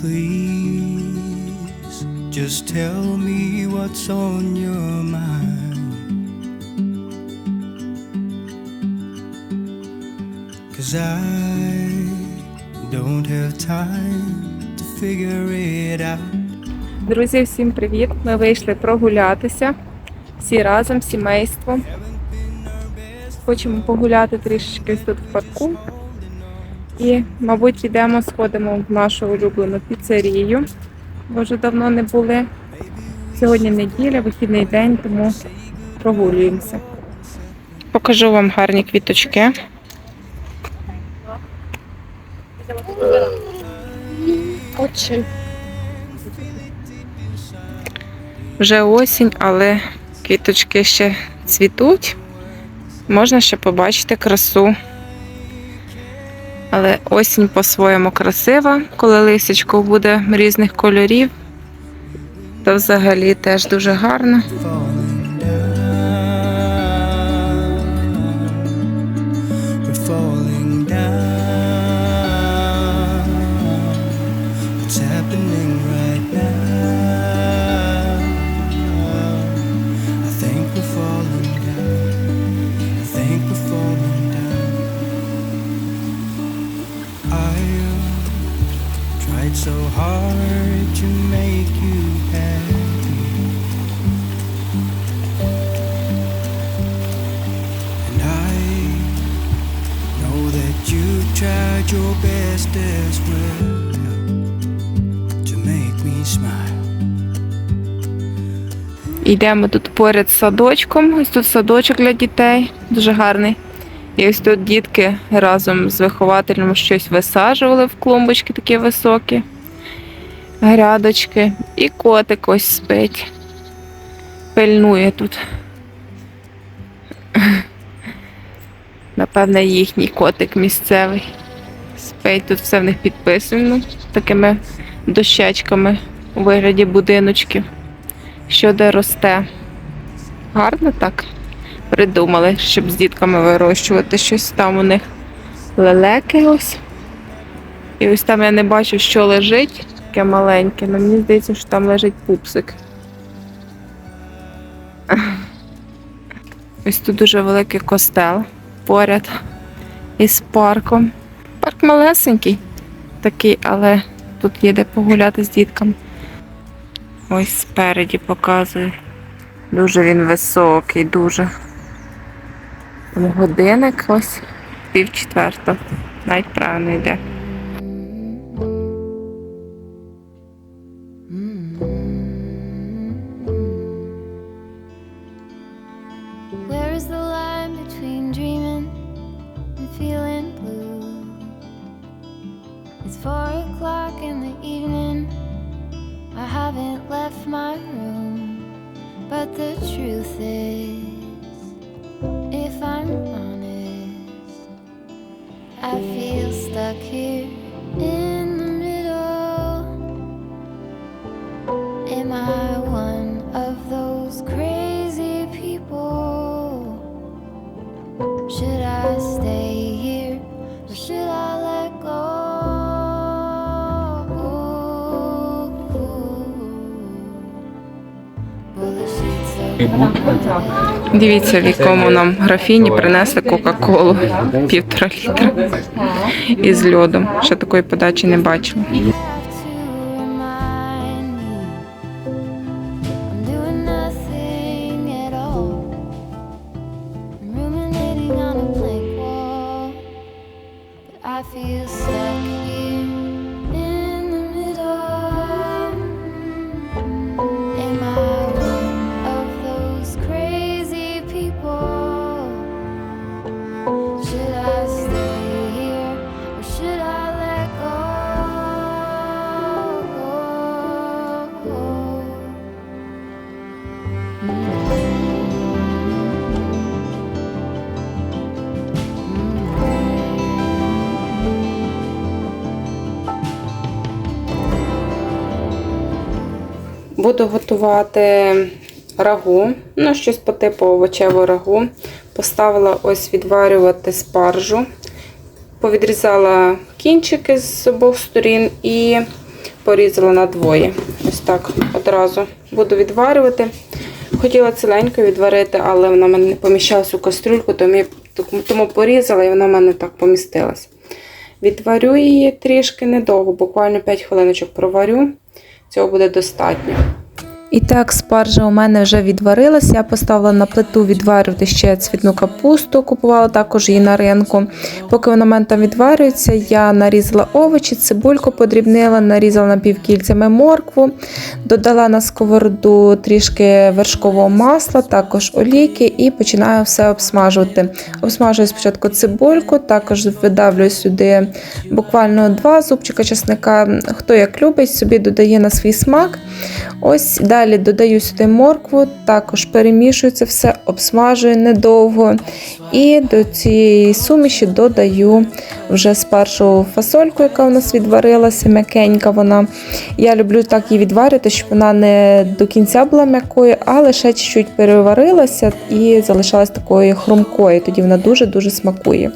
please just tell me what's on your mind. Cause I don't have time to figure it out. Друзі, всім привіт! Ми вийшли прогулятися всі разом, сімейством. Хочемо погуляти трішечки тут в парку. І, мабуть, підемо, сходимо в нашу улюблену піцерію, бо вже давно не були. Сьогодні неділя, вихідний день, тому прогулюємося. Покажу вам гарні квіточки. Очень. Вже осінь, але квіточки ще цвітуть. Можна ще побачити красу. Але осінь по-своєму красива, коли лисичко буде різних кольорів. То взагалі теж дуже гарно. Tried your best as well to make me smile. Йдемо тут поряд з садочком. Ось тут садочок для дітей, дуже гарний. І ось тут дітки разом з вихователем щось висаджували в клумбочки такі високі, грядочки. І котик ось спить. Пильнує тут. Напевне, їхній котик місцевий. Спить, тут все в них підписано такими дощечками у вигляді будиночків що де росте. Гарно так придумали, щоб з дітками вирощувати щось там у них. Лелеки ось. І ось там я не бачу, що лежить, таке маленьке, але мені здається, що там лежить пупсик. Ось тут дуже великий костел поряд із парком. Парк малесенький такий, але тут є де погуляти з дітками. Ось спереді показує. Дуже він високий, дуже. Годинник ось пів четверта. Навіть правильно йде. Haven't left my room. But the truth is, if I'm honest, I feel stuck here Дивіться, в якому нам графіні принесли Кока-Колу півтора літра із льодом. Ще такої подачі не бачила. Буду готувати рагу, ну щось по типу овочевого рагу. Поставила ось відварювати спаржу, повідрізала кінчики з обох сторін і порізала на двоє. Ось так одразу буду відварювати. Хотіла ціленько відварити, але вона в мене не поміщалась у кастрюльку, тому, порізала і вона в мене так помістилась. Відварю її трішки недовго, буквально 5 хвилиночок проварю. Цього буде достатньо. І так, спаржа у мене вже відварилася. Я поставила на плиту відварювати ще цвітну капусту, купувала також її на ринку. Поки вона мене там відварюється, я нарізала овочі, цибульку подрібнила, нарізала напівкільцями моркву, додала на сковороду трішки вершкового масла, також олійки і починаю все обсмажувати. Обсмажую спочатку цибульку, також видавлюю сюди буквально два зубчика чесника. Хто як любить, собі додає на свій смак. Ось далі додаю сюди моркву, також перемішую це все, обсмажую недовго. І до цієї суміші додаю вже спаржу фасольку, яка у нас відварилася, м'якенька вона. Я люблю так її відварити, щоб вона не до кінця була м'якою, а лише чуть-чуть переварилася і залишалась такою хрумкою. Тоді вона дуже-дуже смакує.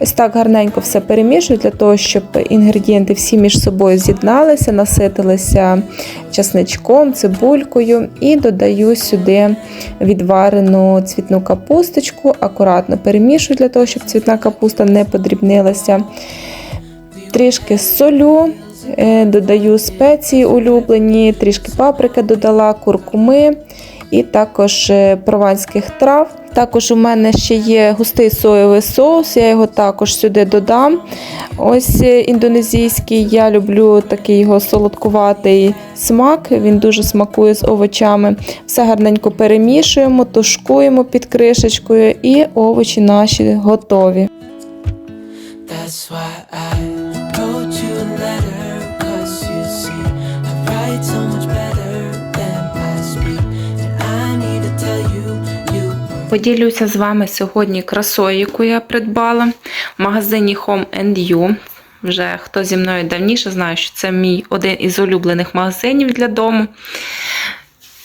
Ось так гарненько все перемішую для того, щоб інгредієнти всі між собою з'єдналися, наситилися часничком, цибулькою. І додаю сюди відварену цвітну капусточку, акуратно перемішую для того, щоб цвітна капуста не подрібнилася. Трішки солю, е, додаю спеції улюблені, трішки паприки додала, куркуми і також е, прованських трав. Також у мене ще є густий соєвий соус, я його також сюди додам. Ось е, індонезійський, я люблю такий його солодкуватий смак, він дуже смакує з овочами. Все гарненько перемішуємо, тушкуємо під кришечкою, і овочі наші готові. That's why I Поділюся з вами сьогодні красою, яку я придбала в магазині Home You. Вже хто зі мною давніше знає, що це мій один із улюблених магазинів для дому.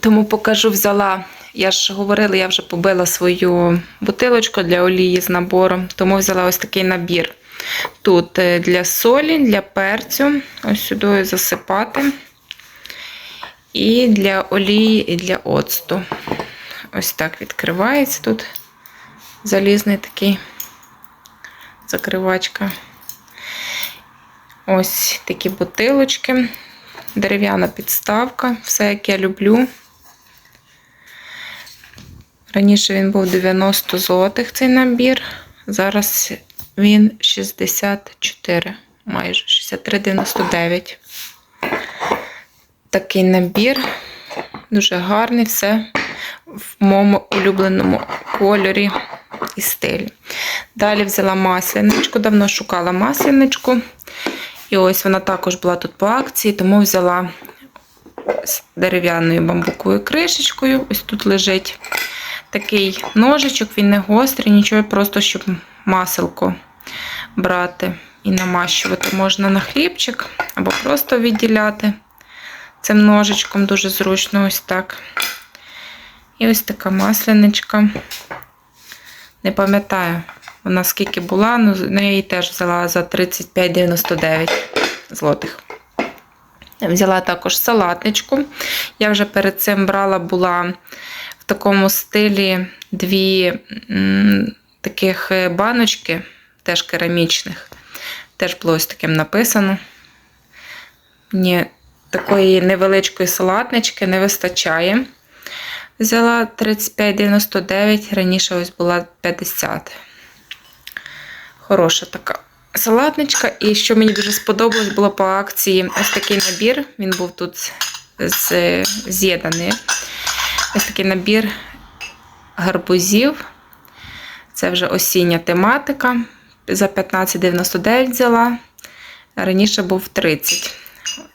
Тому покажу, взяла. Я ж говорила, я вже побила свою бутилочку для олії з набором, тому взяла ось такий набір. Тут е, для солі, для перцю, ось сюди засипати. І для олії, і для оцту. Ось так відкривається тут залізний такий закривачка. Ось такі бутилочки, дерев'яна підставка, все як я люблю. Раніше він був 90 злотих цей набір, зараз він 64, майже 63,99. Такий набір, дуже гарний, все в моєму улюбленому кольорі і стилі. Далі взяла масляничку, давно шукала масляничку. І ось вона також була тут по акції, тому взяла з дерев'яною бамбуковою кришечкою. Ось тут лежить такий ножичок, він не гострий, нічого, просто щоб маселко брати і намащувати можна на хлібчик або просто відділяти цим ножичком, дуже зручно ось так. І ось така масляничка. Не пам'ятаю, вона скільки була, ну, я її теж взяла за 35,99 злотих. Взяла також салатничку. Я вже перед цим брала була в такому стилі дві м, таких баночки, теж керамічних. Теж було ось таким написано. Мені такої невеличкої салатнички не вистачає. Взяла 35,99, раніше ось була 50. Хороша така салатничка. І що мені дуже сподобалось, було по акції ось такий набір. Він був тут з'єднаний. Ось такий набір гарбузів. Це вже осіння тематика. За 15,99 взяла. Раніше був 30.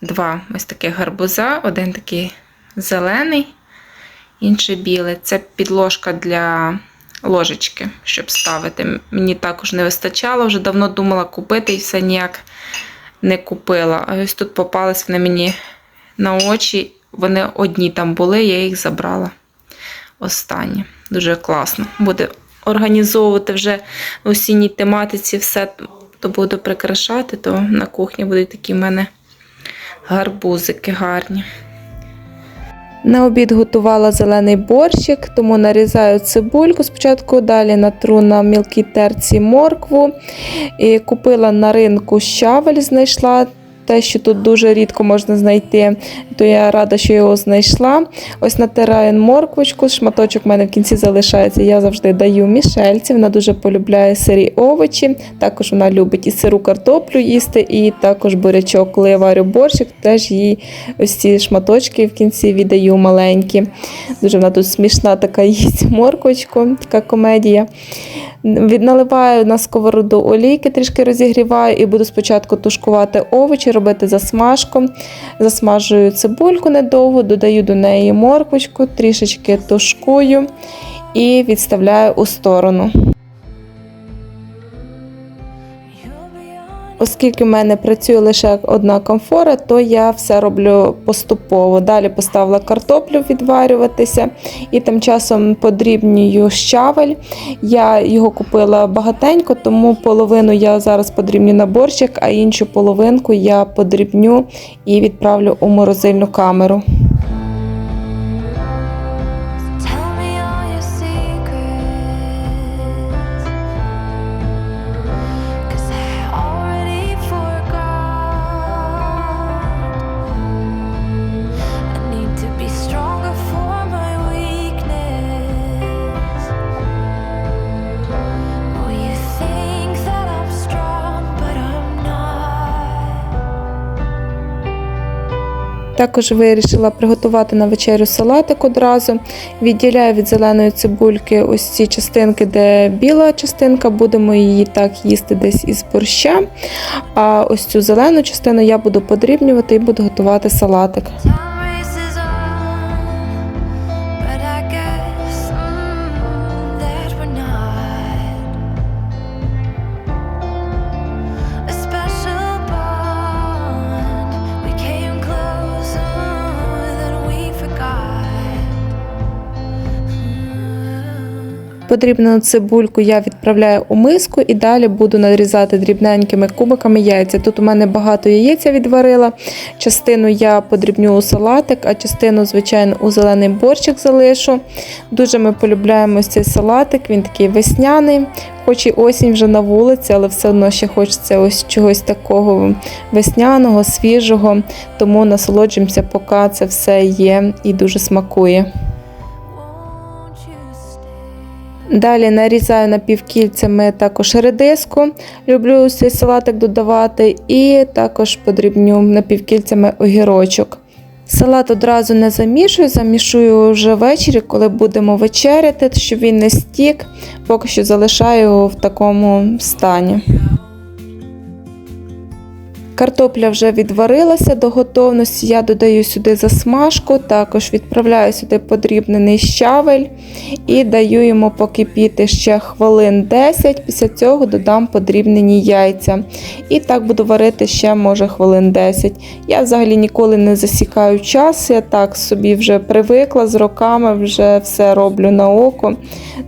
Два ось таких гарбуза, один такий зелений інший білий. Це підложка для ложечки, щоб ставити. Мені також не вистачало, вже давно думала купити і все ніяк не купила. А ось тут попались вони мені на очі. Вони одні там були, я їх забрала. Останні. Дуже класно. Буде організовувати вже в осінній тематиці все, то буду прикрашати, то на кухні будуть такі в мене гарбузики гарні. На обід готувала зелений борщик, тому нарізаю цибульку спочатку, далі натру на мілкій терці моркву. І купила на ринку щавель, знайшла. Те, що тут дуже рідко можна знайти, то я рада, що його знайшла. Ось натираю морквочку, шматочок в мене в кінці залишається. Я завжди даю мішельці. Вона дуже полюбляє сирі овочі. Також вона любить і сиру картоплю їсти, і також бурячок. Коли я варю борщик, теж їй ось ці шматочки в кінці віддаю маленькі. Дуже вона тут смішна така їсть морквочку, така комедія. Наливаю на сковороду олійки, трішки розігріваю і буду спочатку тушкувати овочі, робити засмажку. Засмажую цибульку недовго, додаю до неї морквочку, трішечки тушкую і відставляю у сторону. Оскільки в мене працює лише одна комфора, то я все роблю поступово. Далі поставила картоплю відварюватися і тим часом подрібнюю щавель. Я його купила багатенько, тому половину я зараз подрібню на борщик, а іншу половинку я подрібню і відправлю у морозильну камеру. Також вирішила приготувати на вечерю салатик одразу. Відділяю від зеленої цибульки ось ці частинки, де біла частинка, будемо її так їсти десь із борща. А ось цю зелену частину я буду подрібнювати і буду готувати салатик. Подрібнену цибульку я відправляю у миску і далі буду нарізати дрібненькими кубиками яйця. Тут у мене багато яєця відварила. Частину я подрібню у салатик, а частину, звичайно, у зелений борщик залишу. Дуже ми полюбляємо цей салатик, він такий весняний. Хоч і осінь вже на вулиці, але все одно ще хочеться ось чогось такого весняного, свіжого. Тому насолоджуємося, поки це все є і дуже смакує. Далі нарізаю напівкільцями також редиску. Люблю цей салатик додавати, і також подрібню напівкільцями огірочок. Салат одразу не замішую, замішую вже ввечері, коли будемо вечеряти, щоб він не стік. Поки що залишаю його в такому стані. Картопля вже відварилася до готовності. Я додаю сюди засмажку, також відправляю сюди подрібнений щавель і даю йому покипіти ще хвилин 10. Після цього додам подрібнені яйця. І так буду варити ще, може, хвилин 10. Я взагалі ніколи не засікаю час. Я так собі вже привикла з роками, вже все роблю на око,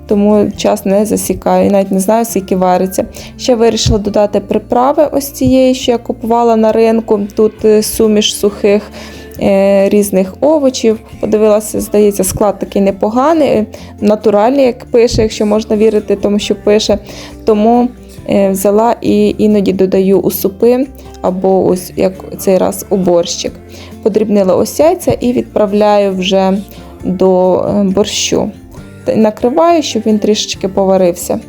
тому час не засікаю. І навіть не знаю, скільки вариться. Ще вирішила додати приправи ось цієї, що я купувала на ринку. Тут е, суміш сухих. е, Різних овочів. Подивилася, здається, склад такий непоганий, е, натуральний, як пише, якщо можна вірити тому, що пише. Тому взяла і іноді додаю у супи або ось як цей раз у борщик. Подрібнила ось яйця і відправляю вже до борщу. Накриваю, щоб він трішечки поварився.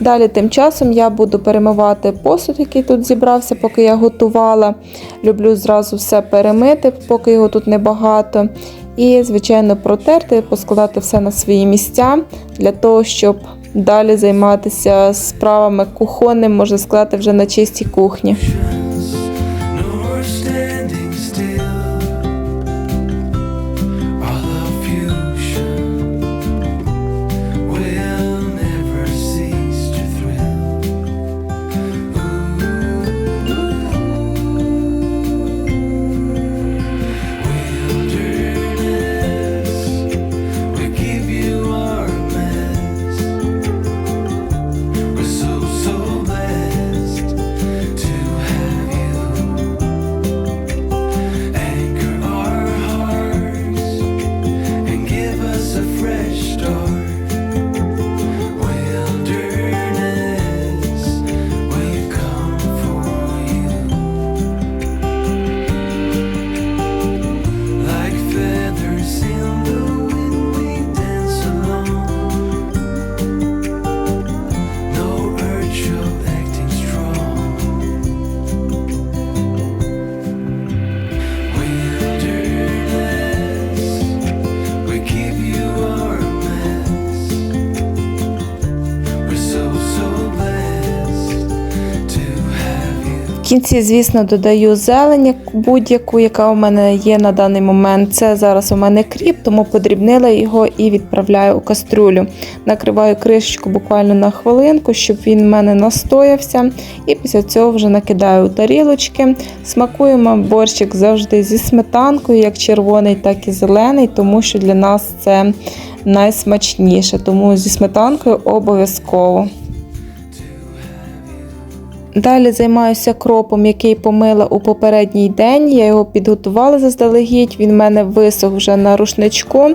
Далі тим часом я буду перемивати посуд, який тут зібрався, поки я готувала. Люблю зразу все перемити, поки його тут небагато. І, звичайно, протерти, поскладати все на свої місця для того, щоб далі займатися справами кухонним, можна сказати, вже на чистій кухні. Кінці, звісно, додаю зелень будь-яку, яка у мене є на даний момент. Це зараз у мене кріп, тому подрібнила його і відправляю у кастрюлю. Накриваю кришечку буквально на хвилинку, щоб він в мене настоявся. І після цього вже накидаю у тарілочки. Смакуємо борщик завжди зі сметанкою, як червоний, так і зелений, тому що для нас це найсмачніше. Тому зі сметанкою обов'язково. Далі займаюся кропом, який помила у попередній день. Я його підготувала заздалегідь. Він в мене висох вже на рушничку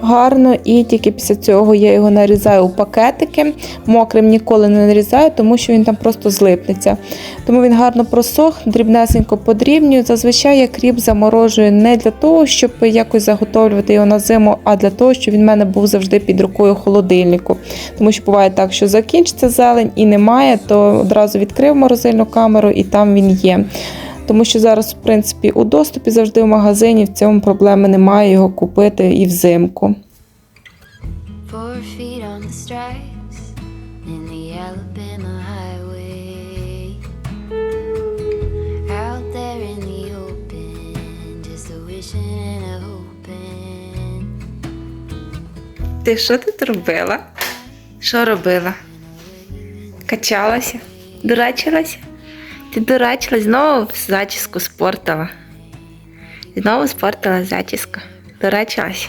гарно, і тільки після цього я його нарізаю у пакетики. Мокрим ніколи не нарізаю, тому що він там просто злипнеться. Тому він гарно просох, дрібнесенько подрібнюю. Зазвичай я кріп заморожую не для того, щоб якось заготовлювати його на зиму, а для того, щоб він в мене був завжди під рукою холодильнику. Тому що буває так, що закінчиться зелень і немає, то одразу відкрив морозильну камеру і там він є. Тому що зараз, в принципі, у доступі завжди в магазині в цьому проблеми немає його купити і взимку. Ти що тут робила? Що робила? Качалася? Дурачилася? Ти дурачилась, знову зачіску спортила. Знову спортила зачіску. Дурачилася.